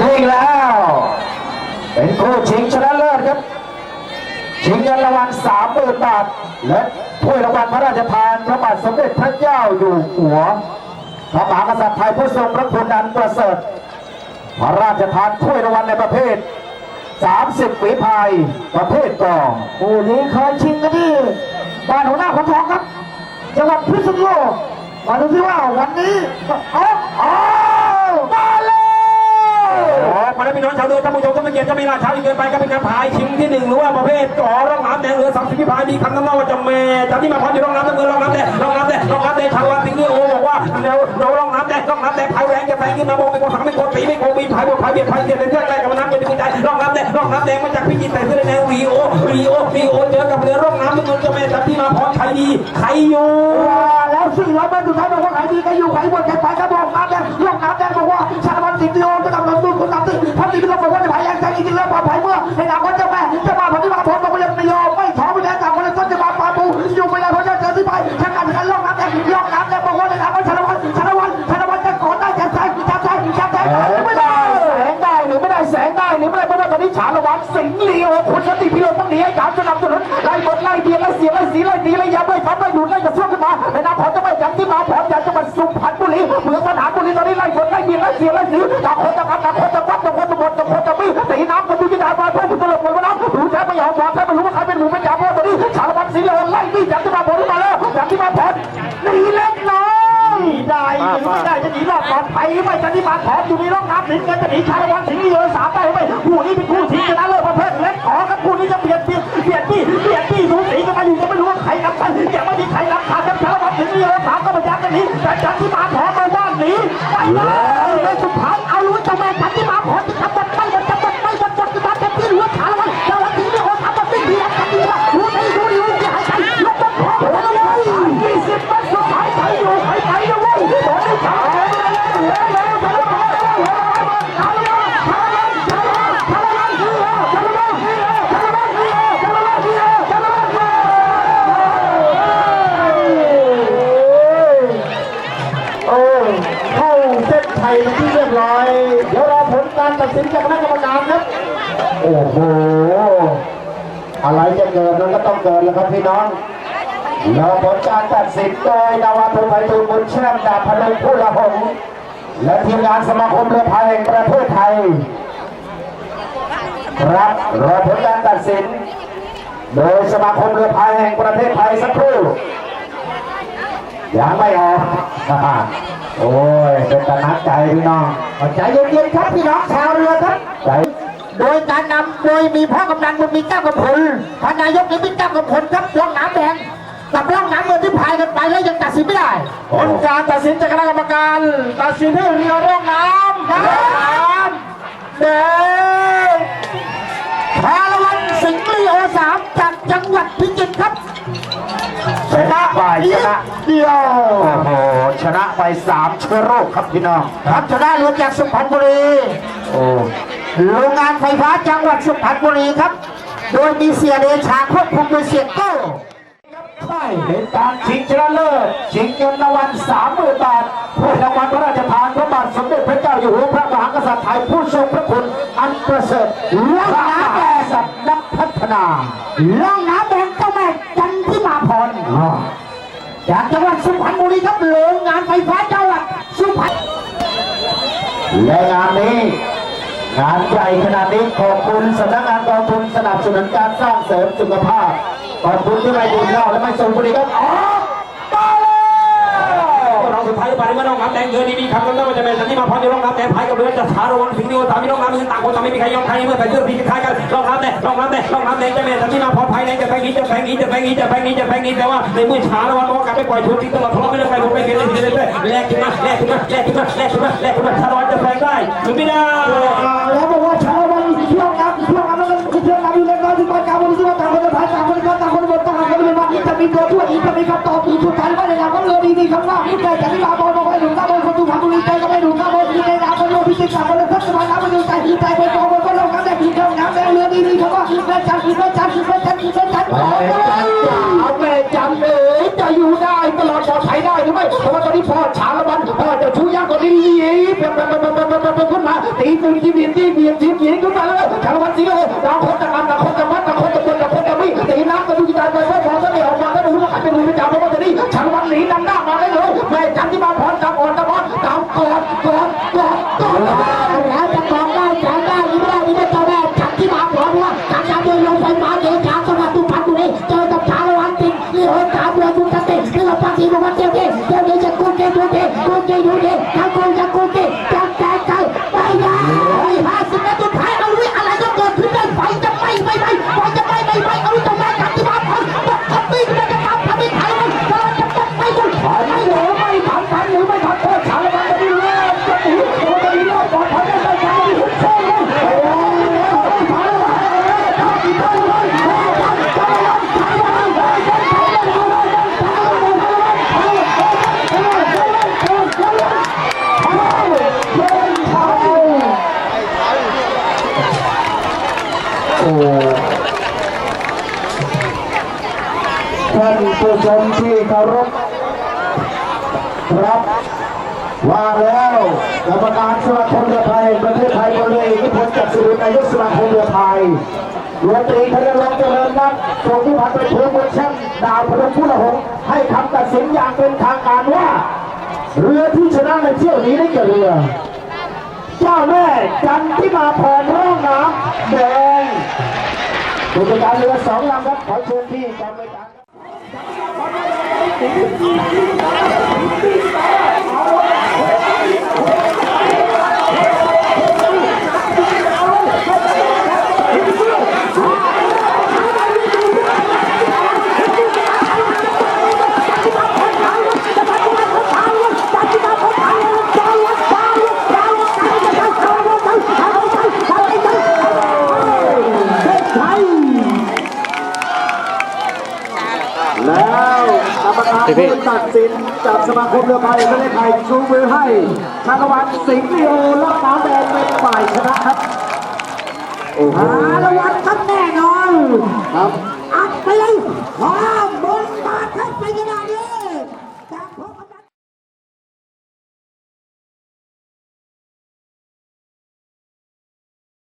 นิ่งแล้ว เป็นคู่ชิงชนะเลิศครับ ชิงเงินรางวัลสามหมื่นบาท และถ้วยรางวัลพระราชทานพระบาทสมเด็จพระเจ้าอยู่หัวพระมหากษัตริย์ไทยผู้ทรงพระคุณอันประเสริฐพระราชทานถ้วยรางวัลในประเภท 30ฝีพายประเภทกองคู่นี้เคยชิงกันที่บ้านหัวหน้าคนทองครับจังหวัดพิษณุโลกมาดูซิว่าวันนี้เอาเอา โอ้มาแล้วพี่น้องชาวเรือท่านผู้ชมท่านผู้เกียรติจะไม่ล่าช้าอีกเกินไปก็เป็นการพายชิงที่หนึ่งหรือว่าประเภทก่อร่องน้ำแดงเรือสามสิบพิพายมีคำนำหน้าว่าจะเมจำที่มาพร้อมอยู่ร่องน้ำน้ำเงินร่องน้ำแดงร่องน้ำแดงร่องน้ำแดงชาววันสิงนี่โอ้บอกว่าเดี๋ยวเราร่องน้ำแดงร่องน้ำแดงพายแรงจะแซงขึ้นมาโบกไม่โกสังไม่โกตีไม่โกมีพายบวกพายเบียดพายเบียดเป็นเพื่อนแรกกับน้ำเย็นเป็นใจร่องน้ำแดงร่องน้ำแดงมาจากพิจิตรแต่เสื้อแดงวีโอวีโอวีโอเจอกับเรือร่องน้ำน้ำเงินจะเมจำที่มาพร้อมใครดีใครอยู่ แล้วสี่ร้อยเมตรสุดท้ายบอกว่าใครดีใครอยู่ใครบนใครไปครับบอกน้ำแดงลงน้ำแดงบอกว่าชาละวันสิงห์ดีโอจะกำลังสู้คนตัดสินพันธีพิรมบอกว่าจะพายแรงแซงอีกทีแล้วปลอดภัยเมื่อในนามว่าเจ้าแม่เจ้ามาพันธิมาพรบอกว่ายังไม่ยอมไม่ท้อไม่แพ้จากคนต้นจะมาปาปูอยู่ไม่ได้เพราะจะเจอที่ไปแข่งกันกันลงน้ำแดงลงน้ำแดงบอกว่าในนามว่าชาละวันชาละวันชาละวันจะกอดได้แข่งแซงแข่งแซงแข่งแซงไม่ได้แสงได้หรือไม่ได้แสงได้หรือไม่ได้เพราะว่าตอนนี้ฉาละวันสิงห์ลีโอคุณสติพิรต้องหนีให้การสนับสนุนไล่บทไล่เบียดไล่เสียไล่สีไล่ตีไล่ยับไล่ฟันไล่ดูดไล่กระซวกขึ้นมาในนาม รีเมืองสนามบุรีตอนนี้ไล่ฝนไล่เบียไล่เสียไล่สีต่ากคนต่างกันจากคนต่างวัดจากคนต่างบดจากคนต่างมีตีน้ำกันดูจิตาบาเพื่อผู้ตลบหมดน้ำรู้แท้ไม่ยอมบอกแท้ไม่รู้ว่าใครเป็นหมูเป็นจ่าเพราะตอนนี้สารพัดสีเหลืองไล่ที่จากที่มาพร้อมาแล้วจากที่มาพร้อมหนีเล็กน้อยได้หรือไม่ได้จะหนีรอดปลอดภัยไม่จันที่มาพร้อยู่ในร่องน้ำหนีกันจะหนีชาละวันสิงห์ลีโอสา ผลการตัดสินจากคณะกรรมการครับ โอ้โห อะไรจะเกิดมันก็ต้องเกิดแล้วครับพี่น้องรอผลการตัดสินโดยนาวาโทไพฑูรย์บุญเชื่อมดาบพนมผู้ละหงษ์และทีมงานสมาคมเรือพายแห่งประเทศไทย ครับรอผลการตัดสิน โดยสมาคมเรือพายแห่งประเทศไทยสักครู่ยังไม่ออก โอ้ยเป็นตะนักใจพี่น้องใจเย็นๆครับพี่น้องชาวเรือครับใจโดยการนำโดยมีพ่อกำนันบุญมีเจ้ากำพลท่านนายกนี่มีเจ้ากำพลครับร่องน้ำแดงกับร่องน้ำเงินที่พายกันไปแล้วยังตัดสินไม่ได้ผลการตัดสินจากคณะกรรมการ ตัดสินให้เรือร่องน้ำร่องน้ำแดง ชนะไปชนะเดียวโอ้โหชนะไปสามเชื้อโรคครับพี่น้องครับชนะเรือจากสุพรรณบุรีโอ้โรงงานไฟฟ้าจังหวัดสุพรรณบุรีครับ โดยมีเสียเดชาควบคุมโดยเสียโก้ใช่เป็นการชิงชนะเลิศชิงเงินรางวัลสามหมื่นบาทผู้รางวัลพระราชทานพระบาทสมเด็จพระเจ้าอยู่หัวพระมหากษัตริย์ไทยผู้ทรงพระคุณอันประเสริฐและพระมหากษัตริย์นักพัฒนาร่องน้ ครับโรงงานไฟฟ้าจังหวัดสุพรรณและงานนี้ งานใหญ่ขนาดนี้ขอบคุณสำนักงานกองทุนสนับสนุนการสร้างเสริมสุขภาพขอบคุณที่ไม่ดื่มเหล้าและไม่สูบบุหรี่ครับ เราสุดท้ายไปมื่อน้องน้ำแดงเกินดีๆครับแล้วก็จะเป็นสันนิมาพร้อมอยู่ร่องน้ำแดงพายกับเรือจะช้าระวังถึงนิ้วสามีร่องน้ำมือต่างคนต่างไม่มีใครยอมใครเมื่อใส่เสื้อสีคล้ายกันร่องน้ำแดงร่องน้ำแดงร่องน้ำแดงจะเป็นสันนิมาพร้อมภายในจะแพงนี้จะแพงนี้จะแพงนี้จะแพงนี้จะแพงนี้แต่ว่าในมือช้าระวังเพราะกลับไปปล่อยชุดที่ตลอดเพราะไม่ได้ใครผมไม่เกินเลยเลยแลกขึ้นมาแลกขึ้นมาแลกขึ้นมาแลกขึ้นมาแลกขึ้นมาชาร้อนจะแพงได้หรือไม่ได้แล้วบอกว่า มีตัวช่วยอีกจะมีคำตอบอีกสุดท้ายว่าในนามของเรือดีดีคำว่าแต่จะไม่มาบอลบอกให้หนุนข้าบนคนดูความบุรีใจก็ไม่หนุนข้าบนในนามของโลกพิจิตรสามคนเลยทัศน์น้ำมันดูใจใจไปกองบนก็ลงน้ำแดงเที่ยวน้ำแดงเรือดีดีคำว่าแม่จันทร์แม่จันทร์แม่จันทร์แม่จันทร์แม่จันจ๋าแม่จันเอ๋ยจะอยู่ได้ตลอดปลอดภัยได้หรือไม่เพราะว่าตอนนี้พ่อฉาละวันพ่อจะชูยักษ์ก็ตัวนี้หนีเปลี่ยนเปลี่ยนเปลี่ยนเปลี่ยนเปลี่ยนเปลี่ยนขึ้นมาตีตึงจีบเบียนจีบเบียนจีบเบียนขึ้นมาแล้วชาละวันสีเลยดาวคนจะงามดาวคนจะมัน ใจไปว่าพอจะไม่ออกมาก็ไม่รู้ว่าใครเป็นมือเป็นจ่าเพราะว่าจะนี่ชาละวันหนีนำหน้ามาได้เลยแม่จันที่มาพรจับอ่อนจับอ่อนดาวกอดกอดกอดกอดแล้วจะกองได้แสงได้นี่ไม่ได้นี่ไม่เจ้าแม่จับที่มาพร้อมว่าการยาเดินลงไฟฟ้าเดี๋ยวช้างสวัสดิ์ตุพันบุรีเจอกับช้างวันติงนี่โหดขาเบือดุสตินี่เราปักทีบอกว่าเจ้าเจ้าเจ้าเจ้าจะกูเจ้าเจ้ากูเจ้าดูเจ้าถ้ากูจะกูเจ้าจับแต่ใจไปได้ ท่านผู้ชมที่เคารพครับว่าแล้วกรรมการสมาคมเรือพายประเทศไทยบริเวณอิทธิพลจากสุรินทร์นายกสมาคมเรือพายรัวตรีธนรงค์เจริญนักส่งที่พันไปทูลบนแช่มดาวพนมพุทธหงษ์ให้คำตัดสินอย่างเป็นทางการว่า เรือที่ชนะในเที่ยวนี้ได้แก่เรือ เจ้าแม่จันทิมาพรร่องน้ำแดงผู้จัดการเรือสองลำครับขอเชิญที่กองบริการ Thank you. กรรมการผู้ตัดสินจากสมาคมเรือพายแห่งประเทศไทยชูมือให้ชาละวันสิงห์ลีโอล็อกน้ำแดงเป็นฝ่ายชนะครับโอ้โหหาละวันครับแน่นอนครับอัดไปเลยความ